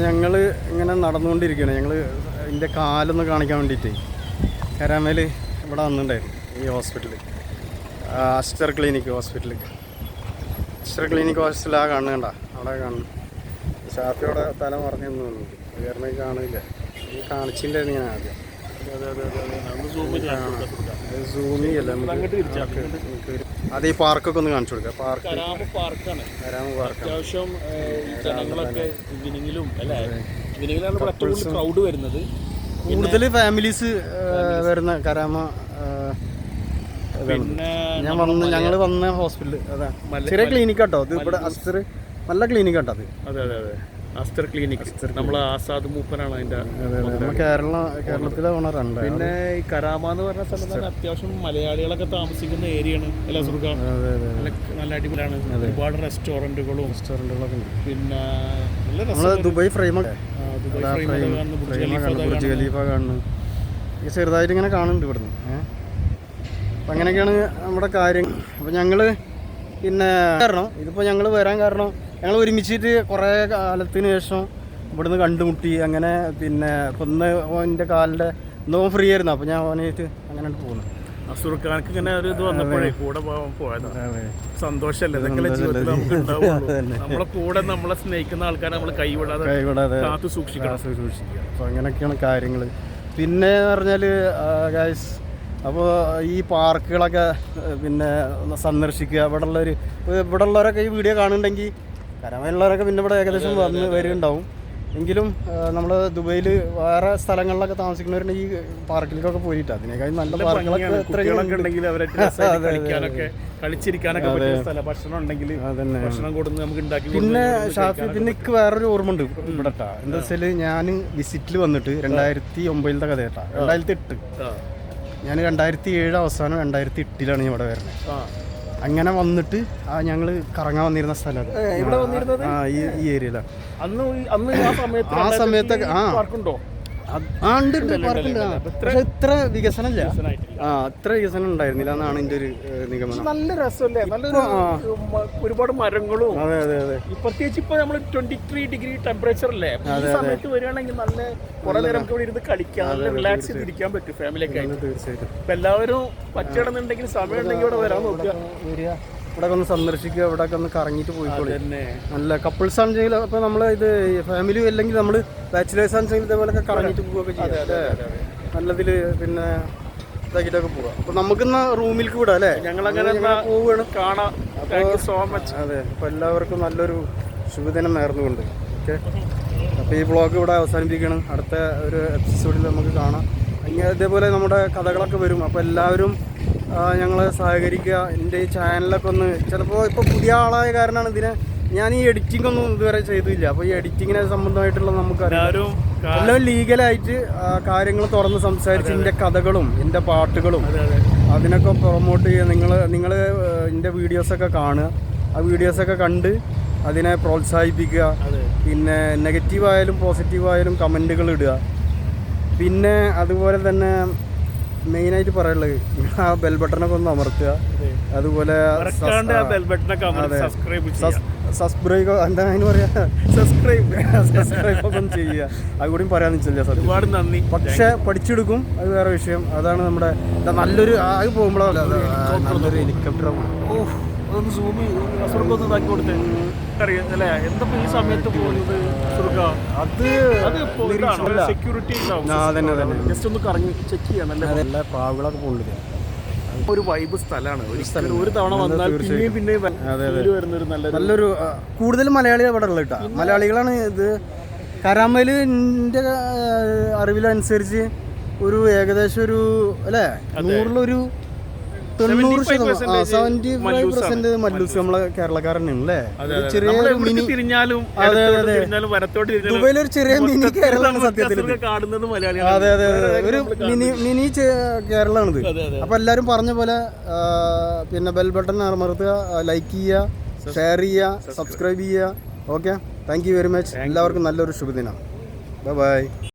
ഞങ്ങൾ ഇങ്ങനെ നടന്നുകൊണ്ടിരിക്കുകയാണ്. ഞങ്ങൾ എന്റെ കാലൊന്ന് കാണിക്കാൻ വേണ്ടിയിട്ട്. കരാമേൽ ഇവിടെ വന്നിട്ടുണ്ടായിരുന്നു ഈ ഹോസ്പിറ്റലിൽ അസ്റ്റർ ക്ലിനിക് ഹോസ്പിറ്റലിൽ അസ്റ്റർ ക്ലിനിക് ഹോസ്പിറ്റൽ ആ കാണുന്നുണ്ട അവിടെ കാണുന്നു ഷാഫിയോടെ തല മറഞ്ഞു തോന്നുന്നു. വേറെ കാണില്ല കാണിച്ചിട്ടുണ്ടായിരുന്നു ഞാൻ ആദ്യം. സൂമി അല്ല അത് ഈ പാർക്കൊക്കെ ഒന്ന് കാണിച്ചു കൊടുക്കാം. പാർക്ക്. കരാമ പാർക്കാണ്. Karama park. അത്യാവശ്യം ജനങ്ങളൊക്കെ ഈവനിങ്ങിലും അല്ലേ? ഈവനിങ്ങിലാണ് ഇവിടെ ഏറ്റവും കൂടുതൽ ക്രൗഡ് വരുന്നത്. കൂടുതൽ ഫാമിലീസ് വരുന്ന കരാമ ഞാൻ വന്ന് ഞങ്ങൾ വന്ന ഹോസ്പിറ്റൽ അതാ. ചെറിയ ക്ലിനിക്കാട്ടോ ഇത് ഇവിടെ അസ്റ്റർ നല്ല ക്ലിനിക്കാട്ടോ അത്. അതെ അതെ അതെ. Aster clinic. നമ്മൾ ആസാദ് മൂപ്പനാണ് അതിന്റെ കേരള കേരളത്തിലെ ഓണറുണ്ട് പിന്നെ ഈ കരാമ എന്ന് പറഞ്ഞ സ്ഥലത്താണ് അത്യാവശ്യം മലയാളികളൊക്കെ താമസിക്കുന്ന ഏരിയയാണ്. എല്ലാ സുഖം നല്ല അടിപൊളിയാണ്. ഒരുപാട് റെസ്റ്റോറന്റുകളും റെസ്റ്റോറന്റുകളൊക്കെ പിന്നെ നല്ല ദുബായ് ഫ്രെയിമൊക്കെ ബുർജ് ഖലീഫ കാണുന്നു ചെറുതായിട്ട് ഇങ്ങനെ കാണുന്നുണ്ട് ഇവിടുന്ന്. അപ്പം അങ്ങനെയൊക്കെയാണ് നമ്മുടെ കാര്യം അപ്പം ഞങ്ങൾ പിന്നെ കാരണം ഇതിപ്പോൾ ഞങ്ങൾ വരാൻ കാരണം ഞങ്ങൾ ഒരുമിച്ചിട്ട് കുറേ കാലത്തിന് ശേഷം ഇവിടുന്ന് കണ്ടുമുട്ടി അങ്ങനെ പിന്നെ ഇപ്പം ഇന്ന് എന്റെ കാലിന്റെ ഇന്ന് ഫ്രീ ആയിരുന്നു. അപ്പോൾ ഞാൻ ഓനായിട്ട് അങ്ങനെ പോകുന്നു ഇങ്ങനെ ഒരു ഇത് വന്നപ്പോഴേ കൂടെ പോയതാണ് സന്തോഷമല്ലേ ഇതൊക്കെ ജീവിതത്തിൽ നമുക്ക് ഉണ്ടാവുള്ളൂ. നമ്മളെ കൂടെ നമ്മളെ സ്നേഹിക്കുന്ന ആൾക്കാരെ നമ്മൾ കൈവിടാതെ കാത്തു സൂക്ഷിക്കണം. ഗ്ലാസ് സൂക്ഷിക്കുക അപ്പോൾ അങ്ങനെയൊക്കെയാണ് കാര്യങ്ങൾ പിന്നെ പറഞ്ഞാൽ ഗായ്സ് അപ്പോൾ ഈ പാർക്കുകളൊക്കെ പിന്നെ സന്ദർശിക്കുക ഇവിടെ ഉള്ളൊരു ഇവിടെ ഉള്ളവരൊക്കെ ഈ വീഡിയോ കാണുന്നുണ്ടെങ്കിൽ കരമയുള്ളവരൊക്കെ പിന്നെ ഇവിടെ ഏകദേശം വന്ന് വരുന്നുണ്ടാവും. എങ്കിലും നമ്മൾ ദുബൈയിൽ വേറെ സ്ഥലങ്ങളിലൊക്കെ താമസിക്കുന്നവരുണ്ട് ഈ പാർക്കിലേക്കൊക്കെ പോയിട്ട്. അതിനേക്കാൾ നല്ല പാർക്കുകളൊക്കെ ഉണ്ടെങ്കിൽ കളിച്ചിരിക്കാനൊക്കെ ഭക്ഷണം ഉണ്ടെങ്കിൽ ഭക്ഷണം നമുക്ക് ഉണ്ടാക്കി പിന്നെ ഷാഫി പിന്നെ എനിക്ക് വേറൊരു ഓർമ്മ ഉണ്ട് ഇവിടെ. എന്താ വെച്ചാൽ ഞാൻ വിസിറ്റിൽ വന്നിട്ട് രണ്ടായിരത്തി ഒമ്പതിലത്തെ കഥ കേട്ടാ രണ്ടായിരത്തി എട്ട്. ഞാൻ രണ്ടായിരത്തി ഏഴ് അവസാനം രണ്ടായിരത്തി എട്ടിലാണ് ഞാൻ ഇവിടെ വരുന്നത്. അങ്ങനെ വന്നിട്ട് ആ ഞങ്ങൾ കറങ്ങാൻ വന്നിരുന്ന സ്ഥലം അത്. ഇവിടെ വന്നിരുന്നത്? ആ ഈ ഏരിയയിലാണ് അന്ന് ആ സമയത്ത് ആ ഉണ്ട്. പക്ഷെ ഇത്ര വികസനമില്ല. ആ അത്ര വികസനം ഉണ്ടായിരുന്നില്ല എന്നാണ് എന്റെ ഒരു നിഗമനം. നല്ല രസമല്ലേ? നല്ല ഒരുപാട് മരങ്ങളും. അതെ അതെ അതെ. പ്രത്യേകിച്ച് ഇപ്പൊ നമ്മൾ ട്വന്റി ത്രീ ഡിഗ്രി ടെമ്പറേച്ചർ അല്ലേ സമയത്ത് വരികയാണെങ്കിൽ നല്ല കുറെ നേരം ഇവിടെ ഇരുന്ന് കളിക്കാം നല്ല റിലാക്സ് ചെയ്തിരിക്കാൻ പറ്റും ഫാമിലിയൊക്കെ ആയിട്ട്. തീർച്ചയായിട്ടും. എല്ലാവരും പറ്റണമെന്നുണ്ടെങ്കിൽ സമയം ഉണ്ടെങ്കിൽ ഇവിടെ വരാൻ നോക്കുക. ഇവിടെ ഒന്ന് സന്ദർശിക്കുക ഇവിടെ ഒന്ന് കറങ്ങിയിട്ട് പോയിക്കോളി. നല്ല കപ്പിൾസ് ആണെങ്കിൽ അപ്പോൾ നമ്മൾ ഇത് ഫാമിലി അല്ലെങ്കിൽ നമ്മൾ ബാച്ചിലേഴ്സ് ആണെങ്കിൽ ഇതേപോലെയൊക്കെ കറങ്ങിയിട്ട് പോവുകയൊക്കെ ചെയ്യാം. നല്ലതിൽ പിന്നെ ഇതാക്കിയിട്ടൊക്കെ പോവാം. അപ്പോൾ നമുക്കിന്ന് റൂമിലേക്ക് വിടാം അല്ലേ? ഞങ്ങൾ അങ്ങനെ പോവുകയാണ്. കാണാം. സോ മച്ച് അതെ അപ്പോൾ എല്ലാവർക്കും നല്ലൊരു ശുഭദിനം നേർന്നുകൊണ്ട്. ഓക്കെ? അപ്പോൾ ഈ വ്ളോഗ് ഇവിടെ അവസാനിപ്പിക്കണം അടുത്ത ഒരു എപ്പിസോഡിൽ നമുക്ക് കാണാം. ഇങ്ങനെ ഇതേപോലെ നമ്മുടെ കഥകളൊക്കെ വരും. അപ്പോൾ എല്ലാവരും ഞങ്ങളെ സഹകരിക്കുക. എന്റെ ഈ ചാനലൊക്കെ ഒന്ന് ചിലപ്പോൾ ഇപ്പോൾ പുതിയ ആളായ കാരണമാണ് ഇതിനെ ഞാൻ ഈ എഡിറ്റിംഗ് ഒന്നും ഇതുവരെ ചെയ്തില്ല. അപ്പോൾ ഈ എഡിറ്റിങ്ങിനെ സംബന്ധമായിട്ടുള്ള നമുക്ക് എല്ലാം ലീഗലായിട്ട് കാര്യങ്ങൾ തുറന്ന് സംസാരിച്ച് എന്റെ കഥകളും എന്റെ പാട്ടുകളും അതെ അതെ. അതിനൊക്കെ പ്രൊമോട്ട് ചെയ്യുക. നിങ്ങൾ നിങ്ങൾ എന്റെ വീഡിയോസൊക്കെ കാണുക. ആ വീഡിയോസൊക്കെ കണ്ട് അതിനെ പ്രോത്സാഹിപ്പിക്കുക. പിന്നെ നെഗറ്റീവായാലും പോസിറ്റീവായാലും പോസിറ്റീവ് കമന്റുകൾ ഇടുക. പിന്നെ അതുപോലെ തന്നെ മെയിനായിട്ട് പറയാനുള്ളത് ആ ബെൽ ബട്ടണൊക്കെ ഒന്ന് അമർത്തുക. അതുപോലെ സബ്സ്ക്രൈബ് എന്താ അതിന് പറയാ? സബ്സ്ക്രൈബ് സബ്സ്ക്രൈബ് ഒന്നും ചെയ്യുക. അതുകൂടി പറയാന്ന് വെച്ചില്ല സത്യം ഒരുപാട് നന്ദി. പക്ഷെ പഠിച്ചെടുക്കും. അത് വേറെ വിഷയം. അതാണ് നമ്മുടെ നല്ലൊരു അത് പോകുമ്പോഴല്ല നല്ലൊരു ഹെലികോപ്റ്റർ ഓ അതൊന്ന് സൂം ഒന്ന് ഇതാക്കി കൊടുത്തേ. അറിയാം അല്ലേ? എന്താ ഈ സമയത്ത് പോകുന്നത്? അത് സെക്യൂരിറ്റി. ജസ്റ്റ് ഒന്ന് കറങ്ങി ചെക്ക് ചെയ്യണല്ലേ നല്ല പ്രാവുകളൊക്കെ പോകുന്നുണ്ട് ഒരു വൈബ് സ്ഥലമാണ്. ഒരു സ്ഥലം. ഒരു തവണ വന്നാൽ പിന്നെയും പിന്നെയും ഫീൽ വരുന്ന ഒരു നല്ല നല്ലൊരു കൂടുതൽ മലയാളികൾ ഇവിടെ ഉള്ളത് കേട്ടോ. മലയാളികളാണ് ഇത്. കരാമയിൽ എന്റെ അറിവിലനുസരിച്ച് ഒരു ഏകദേശം ഒരു അല്ലേ? നൂറിലൊരു തൊണ്ണൂറ് ശതമാനം. സെവന്റി ഫൈവ് പെർസെന്റ് മല്ലൂസ് നമ്മളെ കേരളക്കാരനാണ് അല്ലേ ചെറിയ മിനി തിരിഞ്ഞാലും അതെ, അതെ. ദുബൈയിലെ ഒരു ചെറിയ മിനി കേരളമാണ് സത്യത്തിൽ അതെ അതെ അതെ ഒരു മിനി മിനി കേരളമാണിത്. അപ്പൊ എല്ലാരും പറഞ്ഞ പോലെ പിന്നെ ബെൽ ബട്ടൺ അമർത്തുക ലൈക്ക് ചെയ്യുക ഷെയർ ചെയ്യുക സബ്സ്ക്രൈബ് ചെയ്യുക. Okay thank you very much എല്ലാവർക്കും നല്ലൊരു ശുഭദിനം. Bye bye